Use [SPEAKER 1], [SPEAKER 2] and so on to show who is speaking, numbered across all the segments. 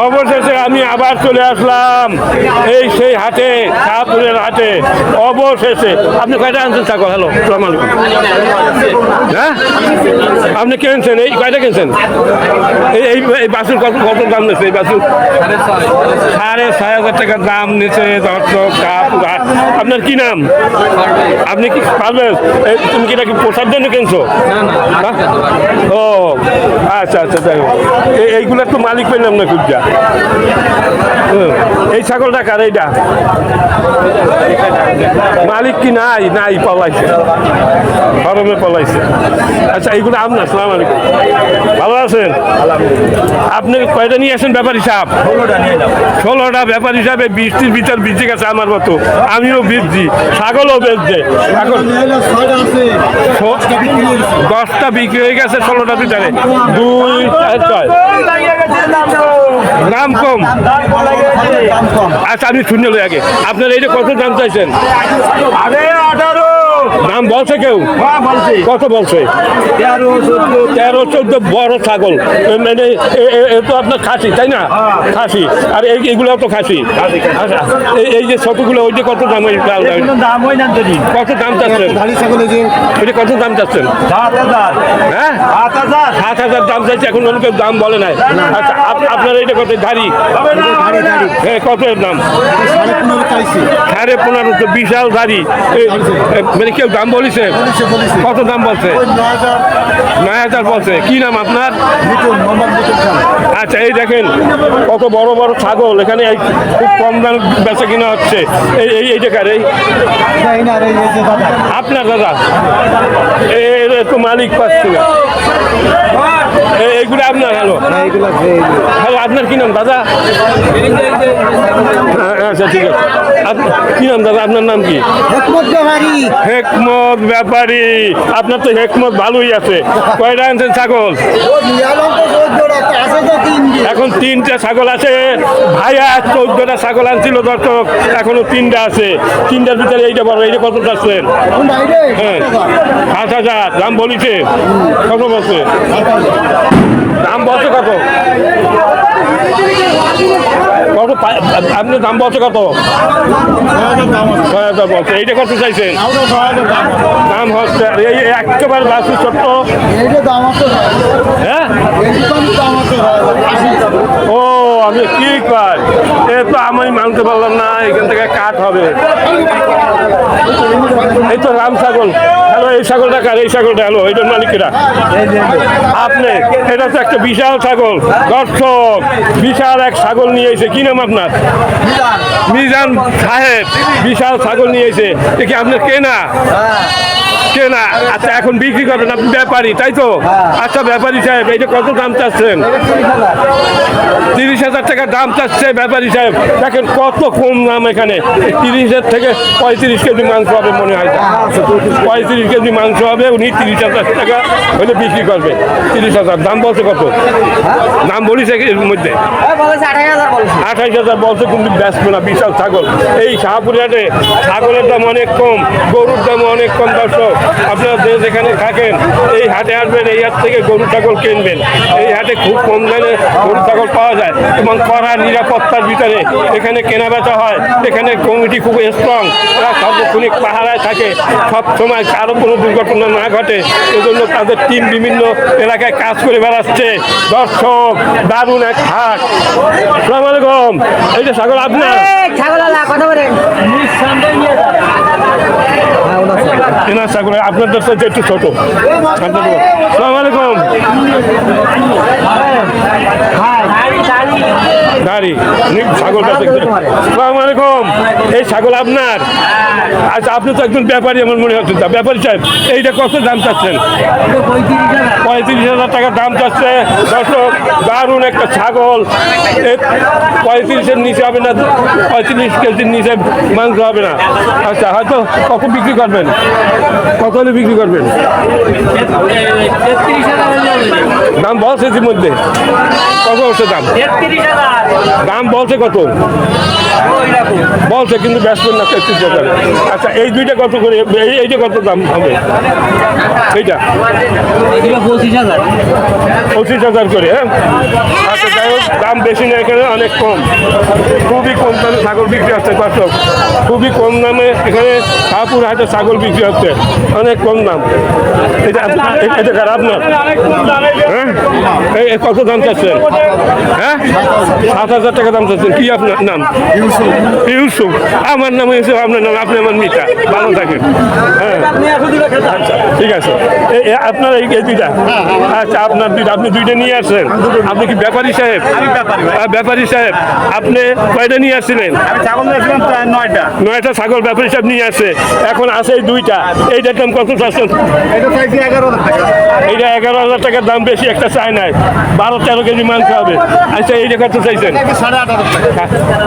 [SPEAKER 1] অবশেষে আমি আবার চলে আসলাম। এই সেই হাটে শাহপুরের হাটে অবশেষে। আপনি কয়টা আনছেন ছাগল হ্যালো সালাম আলাইকুম। হ্যাঁ? আপনি কিনছেন এই কয়টা কিনছেন এই এই বাসুর কত কত দাম নিচ্ছে এই বাসুর? সাড়ে ছয় হাজার টাকা দাম নিচ্ছে দর্শক হাট। আপনার কি নাম? আপনি কি পারবেন? এই, তুমি কি নাকি পোষার জন্য কিনছো? হ্যাঁ? ও আচ্ছা আচ্ছা যাই হোক। এই- এইগুলোর তো মালিক পেলাম না খুঁজা। হুম। এই ছাগলটা কার এইটা? মালিক কি নাই? নাই পলাইছে। গরমে পলাইছে। আচ্ছা এইগুলো আপনার সালাম আলাইকুম। ভালো আছেন? আপনি কয়টা নিয়ে আসেন ব্যাপার হিসাব? ষোলোটা ব্যাপার হিসাবে বৃষ্টির ভিতর ভিজে গেছে আমার মতো। আমিও ভিজছি ছাগলও বেচছে ছ- দশটা বিক্রি হয়ে গেছে ষোলোটা ভিতরে। দুই ছয়। দাম কম। আচ্ছা আপনি শুনে আগে। আপনার এইটা কত দাম চাইছেন? দাম বলছে কেউ? কত বলছে। তেরো চোদ্দ বড় ছাগল। মানে এ- তো আপনার খাসি তাই না? খাসি। আর এই এগুলো তো খাসি। আচ্ছা এই- যে ছোটগুলো ওই যে কত
[SPEAKER 2] দাম হয়
[SPEAKER 1] কত দাম চাচ্ছেন? ওইটা কত দাম চাচ্ছেন?
[SPEAKER 2] সাত হাজার।
[SPEAKER 1] হ্যাঁ?
[SPEAKER 2] সাত হাজার।
[SPEAKER 1] দাম চাইছে এখন অনেকের দাম বলে নাই। আচ্ছা আপনার এইটা কত? ধারি
[SPEAKER 2] ধারি ধারি
[SPEAKER 1] হ্যাঁ কত দাম?
[SPEAKER 2] সাড়ে পনেরো
[SPEAKER 1] তো বিশাল এ- মানে কেউ দাম বলিছে। কত দাম বলছে
[SPEAKER 2] নয় হাজার
[SPEAKER 1] বলছে কি নাম আপনার আচ্ছা এই দেখেন কত বড় বড় ছাগল এখানে এই খুব কম দাম বেচা কিনা হচ্ছে এই এই জায়গার এই আপনার দাদা এর তো মালিক পাচ্ছি না এইগুলো আপনার হ্যালো হ্যালো আপনার কি নাম দাদা? হ্যাঁ, আচ্ছা ঠিক আছে। কি নাম দাদা? আপনার নাম কি?
[SPEAKER 2] হেকমত
[SPEAKER 1] ব্যাপারী। আপনার তো হেকমত ভালোই আছে। কয়টা আনছেন ছাগল? এখন তিনটা ছাগল আছে। ভাইয়া চৌদ্দটা ছাগল আনছিল দর্শক। এখনও তিনটা আছে। তিনটার ভিতরে এইটা বড় এইটা কত চাচ্ছেন? হ্যাঁ। সাত হাজার দাম বলিছে। কত বলছে? দাম বলছে কত কত আপনি দাম বলছে কত? বলছে। এইটা কত চাইছেন? দাম হচ্ছে, এই একেবারে বাসু ছোট্ট। হ্যাঁ? ও আমি কি কয় এ তো আমি মানতে পারলাম না, এখান থেকে কাঠ হবে। এই তো রাম ছাগল। হ্যালো, এই ছাগলটা কার? এই ছাগলটা, হ্যালো, এইটার মালিকেরা। আপনি, এটা তো একটা বিশাল ছাগল। দর্শক, বিশাল এক ছাগল নিয়ে এসে কি নাম আপনার? মিজান সাহেব। বিশাল ছাগল নিয়ে এসে। এ আপনার কেনা? কেনা? আচ্ছা এখন বিক্রি করবেন, আপনি ব্যাপারী, তাই তো? আচ্ছা ব্যাপারী সাহেব এইটা কত দাম চাচ্ছেন? তিরিশ হাজার টাকা দাম চাচ্ছে ব্যাপারী সাহেব। দেখেন কত কম দাম এখানে। তিরিশের থেকে পঁয়ত্রিশ কেজি মাংস হবে মনে হয়। পঁয়ত্রিশ কেজি মাংস হবে, উনি তিরিশ হাজার টাকা হলে বিক্রি করবে। তিরিশ হাজার। দাম বলছে কত? দাম বলিছে কি এর মধ্যে। আঠাইশ হাজার বলছে কিন্তু ব্যস্ত না, বিশাল ছাগল। এই শাহপুরহাটে ছাগলের দাম অনেক কম, গরুর দাম অনেক কম, দর্শক। আপনারা যে যেখানে থাকেন, এই হাটে আসবেন, এই হাট থেকে গরু ছাগল কিনবেন। এই হাটে খুব কম দামে গরু ছাগল পাওয়া যায় এবং কড়া নিরাপত্তার ভিতরে এখানে কেনা বেচা হয়। এখানে কমিটি খুব স্ট্রং তারা সার্বক্ষণিক পাহারায় থাকে। সব সময় কারও কোনো দুর্ঘটনা না ঘটে, এজন্য তাদের টিম বিভিন্ন এলাকায় কাজ করে বেড়াচ্ছে। দর্শক, দারুণ এক হাট। সালাম আলাইকুম। এই যে ছাগল আপনার।
[SPEAKER 3] কথা বলেন।
[SPEAKER 1] ছাগল আপনার দশটা একটু ছোট। সালাম আলাইকুম। দাঁড়ি ছাগলটা সালাম আলাইকুম। এই ছাগল আপনার। আচ্ছা আপনি তো একজন ব্যাপারী, আমার মনে হচ্ছে ব্যাপারী সাহেব, এইটা কত দাম চাচ্ছেন? পঁয়ত্রিশ হাজার টাকা দাম চাচ্ছে। দর্শক, দারুণ একটা ছাগল। পঁয়ত্রিশের নিচে হবে না, পঁয়ত্রিশ কেজির নিচে মাংস হবে না। আচ্ছা হয়তো কত বিক্রি করবেন? কত হলে বিক্রি করবেন? দাম বলছে ইতিমধ্যে। কত হচ্ছে দাম? দাম বলছে কত? বলছে, কিন্তু ব্যস্ত না তেত্রিশ হাজার। আচ্ছা এই দুইটা কত করে এই এইটা কত দাম হবে? এইটা?
[SPEAKER 3] পঁচিশ হাজার।
[SPEAKER 1] পঁচিশ হাজার করে হ্যাঁ? আচ্ছা যাই হোক। দাম বেশি না এখানে, অনেক কম। খুবই কম দামে ছাগল বিক্রি হচ্ছে দর্শক খুবই কম দামে এখানে শাহপুর হাটে ছাগল বিক্রি হচ্ছে। অনেক কম দাম। এটা কার আপনার? হ্যাঁ? কত দাম চাচ্ছেন? হ্যাঁ? সাত হাজার টাকা দাম চাচ্ছেন। কি আপনার নাম? ইউসুফ। আমার নাম ইউসুফ আপনার নাম আপনি আমার মিতা। ভালো থাকেন। হ্যাঁ। আচ্ছা ঠিক আছে। আপনার এই দুইটা? আচ্ছা আপনার দুইটা আপনি দুইটা নিয়ে আসছেন আপনি কি ব্যাপারী সাহেব?
[SPEAKER 4] ব্যাপারী
[SPEAKER 1] সাহেব আপনি কয়টা নিয়ে আসছিলেন?
[SPEAKER 4] আমি প্রায় নয়টা।
[SPEAKER 1] নয়টা ছাগল ব্যাপারী সাহেব নিয়ে আসছে। এখন আছে দুইটা। এইটার দাম কত চাচ্ছেন?
[SPEAKER 4] এটা এগারো হাজার
[SPEAKER 1] এইটা এগারো হাজার টাকার দাম বেশি একটা চাই নাই। বারো তেরো কেজি মাংস হবে। আচ্ছা এইটা কত চাইছেন?
[SPEAKER 4] আট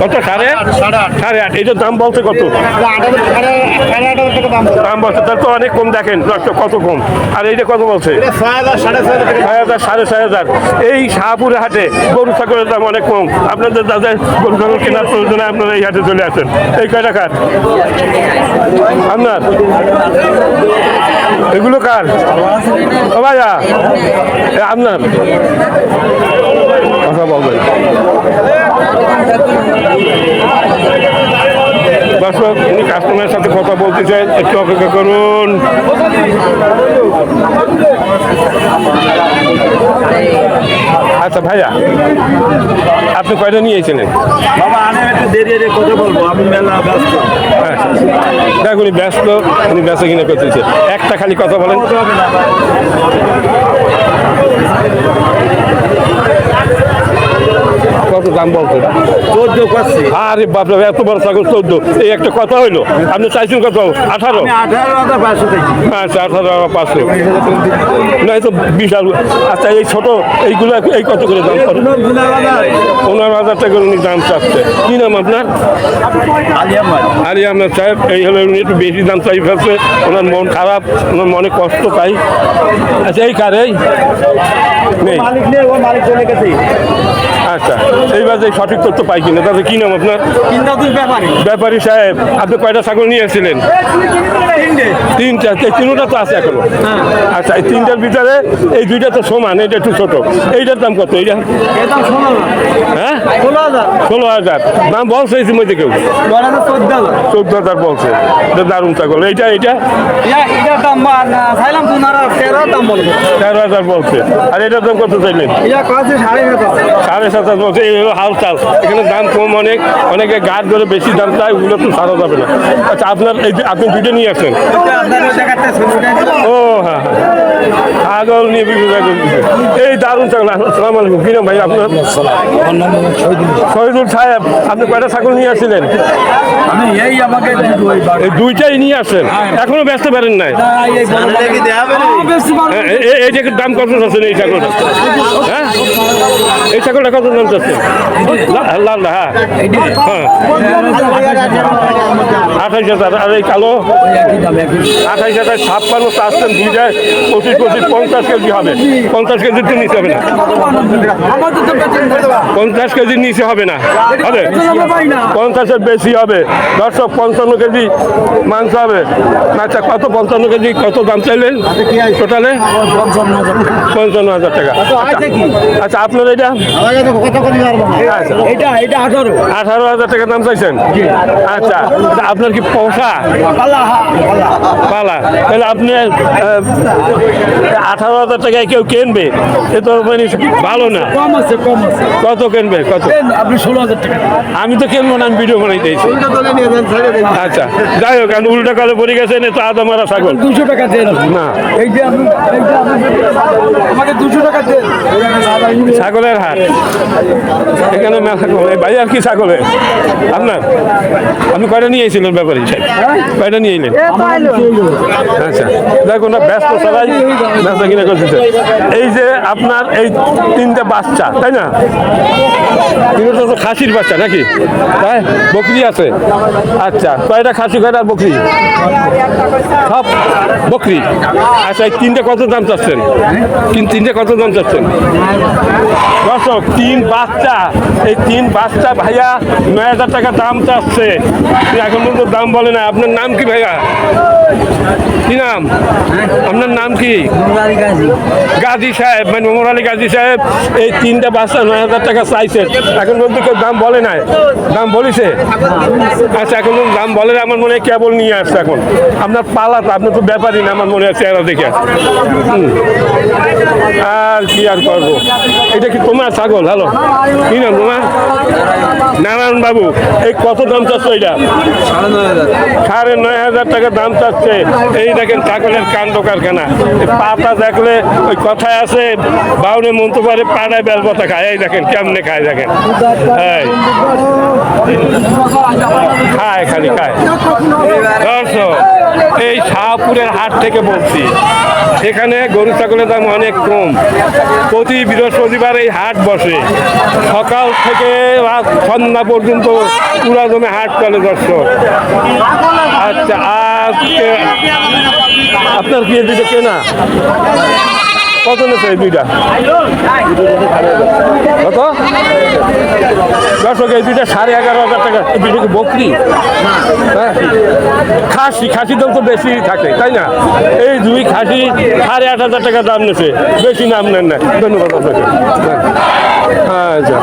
[SPEAKER 1] কত? সাড়ে
[SPEAKER 4] সাড়ে আট।
[SPEAKER 1] সাড়ে আট। এইটার দাম বলতে কত?
[SPEAKER 4] দাম
[SPEAKER 1] বলছে। তার তো অনেক কম দেখেন কত কম? আর এইটা কত বলছে?
[SPEAKER 4] ছয় হাজার সাড়ে ছয় হাজার।
[SPEAKER 1] এই শাহপুরে হাটে গরু ছাগলের দাম অনেক কম। আপনাদের দাদা গরু ছাগল কেনার প্রয়োজনে আপনারা এই হাটে চলে আসেন। এই কয়টা কার? আপনার? এগুলো কার? ও ভাইয়া আপনার? কথা বলবেন। দর্শক, উনি কাস্টমারের সাথে কথা বলতে চাই, একটু অপেক্ষা করুন। আচ্ছা ভাইয়া আপনি কয়টা নিয়েছিলেন?
[SPEAKER 4] বাবা আমি একটু দেরি দেরি কথা বলব আমি মেলা ব্যস্ত।
[SPEAKER 1] দেখ উনি ব্যস্ত উনি ব্যস্ত কিনে করতেছে। একটা খালি কথা বলেন। কত দাম বলছেন
[SPEAKER 4] চোদ্দ
[SPEAKER 1] আরে বাপরে এত বড় ছাগল চোদ্দ। এই একটা কথা হইল আপনি চাইছেন কত? আঠারো? আচ্ছা আঠারো পাঁচশো। তো বিশাল। আচ্ছা এই ছোট এইগুলো এই কত করে দাম? কত পনেরো হাজার টাকা উনি দাম চাচ্ছে। কি নাম আপনার? আরে আপনার সাহেব এই হলো উনি একটু বেশি দাম চাই ফেলছে। ওনার মন খারাপ ওনার মনে কষ্ট পাই। আচ্ছা এই কার এই? নেই। আচ্ছা। এইবার যে সঠিক তথ্য পাই কিনা তাতে কি নাম আপনার? ব্যাপারী। সাহেব আপনি কয়টা ছাগল নিয়ে এসেছিলেন? তিনটা তিনটা তো আছে এখনও। আচ্ছা এই তিনটার ভিতরে এই দুইটা তো সমান এটা একটু ছোট। এইটার দাম কত? এইটা? হ্যাঁ?
[SPEAKER 3] ষোলো হাজার।
[SPEAKER 1] দাম বলছে এই মধ্যে কেউ
[SPEAKER 3] চোদ্দ হাজার।
[SPEAKER 1] বলছে। দারুণ ছাগল। এইটা এইটা?
[SPEAKER 3] তেরো
[SPEAKER 1] হাজার বলছে। আর এটার দাম কত চাইলেন?
[SPEAKER 3] সাড়ে সাত হাজার
[SPEAKER 1] বলছে। হলো হাল চাল। এখানে দাম কম অনেক অনেকে গাছ ধরে বেশি দাম চায় ওগুলো তো সারা যাবে না। আচ্ছা আপনার এই যে- আপনি দুটো নিয়ে
[SPEAKER 3] দেখাচ্ছে
[SPEAKER 1] ও হ্যাঁ হ্যাঁ। ছাগল নিয়ে বিভিন্ন এই দারুণ ছাগল আসসালাম আলাইকুম। কিনা ভাই আপনার? শহীদুল। সাহেব আপনি কয়টা ছাগল নিয়ে আসছিলেন?
[SPEAKER 3] আমি এই আমাকে
[SPEAKER 1] এই দুইটাই নিয়ে আসছেন এখনও ব্যস্ত পারেন নাই? হ্যাঁ, এই যে দাম কত চাচ্ছেন এই ছাগলটা? হ্যাঁ? এই ছাগলটা কত দাম চাচ্ছেন লাল লাল হ্যাঁ হ্যাঁ আঠাইশ হাজার আর এই কালো আঠাইশ হাজার ছাপ্পান্ন চাচ্ছেন দুইটায় পঁচিশ পঁচিশ পঞ্চাশ কেজি হবে পঞ্চাশ কেজির তো নিচে হবে না পঞ্চাশ কেজির নিচে হবে না হবে পঞ্চাশের বেশি হবে দর্শক পঞ্চান্ন কেজি মাংস হবে আচ্ছা কত পঞ্চান্ন কেজি কত দাম চাইলেন টোটালে পঞ্চান্ন হাজার টাকা আচ্ছা আপনার আচ্ছা
[SPEAKER 3] এটা আঠারো।
[SPEAKER 1] আঠারো হাজার টাকা দাম চাইছেন? আচ্ছা তা আপনার কি পোষা? পালা তাহলে আপনি আঠারো হাজার টাকায় কেউ কিনবে এ তো মানে ভালো না।
[SPEAKER 3] কম আছে কম আছে।
[SPEAKER 1] কত কিনবে কত?
[SPEAKER 3] আপনি ষোলো হাজার টাকা।
[SPEAKER 1] আমি তো কিনবো না আমি ভিডিও বানাই দিয়েছি। আচ্ছা যাই হোক আমি উল্টা কালে পড়ে গেছেন এ তো আদা মারা ছাগল।
[SPEAKER 3] দুশো টাকা দেন।
[SPEAKER 1] না।
[SPEAKER 3] এই যে আপনি এই যে আপনি আমাকে দুশো টাকা দেন।
[SPEAKER 1] ছাগলের হাট। এখানে মেলা কম ভাই, আর কি ছাগলের আপনার? আপনি কয়টা নিয়ে এসেছিলেন ব্যাপারী? সাহেব কয়টা নিয়ে এলেন আচ্ছা। দেখুন না ব্যস্ত সবাই ব্যস্ত কিনে করতেছে। এই যে আপনার এই তিনটে বাচ্চা, তাই না? তিনটা তো খাসির বাচ্চা নাকি? তাই বকরি আছে। আচ্ছা কয়টা খাসি, কয়টা বকরি? সব বকরি। আচ্ছা এই তিনটে কত দাম চাচ্ছেন? তিন তিনটে কত দাম চাচ্ছেন? দর্শক, তিন বাচ্চা। এই তিন বাচ্চা ভাইয়া নয় হাজার টাকা দাম চাচ্ছে। এখন পর্যন্ত দাম বলে না আপনার নাম কি ভাইয়া? কি আপনার নাম সাহেব মানে সাহেব, এই নয় হাজার টাকা চাইছে এখন কেউ দাম বলে দাম আচ্ছা এখন দাম বলে না আমার মনে হয় কেবল নিয়ে আসছে এখন। আপনার পালা তো, আপনি তো ব্যাপারই না, আমার মনে হয় দেখে আর কি আর করব? এটা কি তোমার ছাগল? হ্যালো। কি নাম তোমার? নারায়ণ বাবু, এই কত দাম চাচ্ছে এটা? সাড়ে নয় হাজার টাকা দাম চাচ্ছে। এই দেখেন ছাগলের কাণ্ড কারখানা। পাতা দেখলে ওই কথায় আছে, বাউনে মন্ত্র পারে পাড়ায় বেল পাতা খায়। এই দেখেন কেমনে খায়, দেখেন। এই। খায় খালি, খায়। এই শাহপুরের হাট থেকে বলছি, এখানে গরু ছাগলের দাম অনেক কম। প্রতি বৃহস্পতিবার এই হাট বসে। সকাল থেকে সন্ধ্যা পর্যন্ত পুরা জমে হাট চলে দর্শক। আচ্ছা আজকে আপনার কি দুইটা কেনা? কত নেছে দুইটা? কত? দর্শক, এই দুইটা সাড়ে এগারো হাজার টাকা দুইটা কি বকরি? হ্যাঁ? খাসি খাসি দাম তো বেশি থাকে, তাই না? এই দুই খাসি সাড়ে আট হাজার টাকা দাম নেছে বেশি নাম নেন না। ধন্যবাদ আপনাকে। হ্যাঁ আচ্ছা।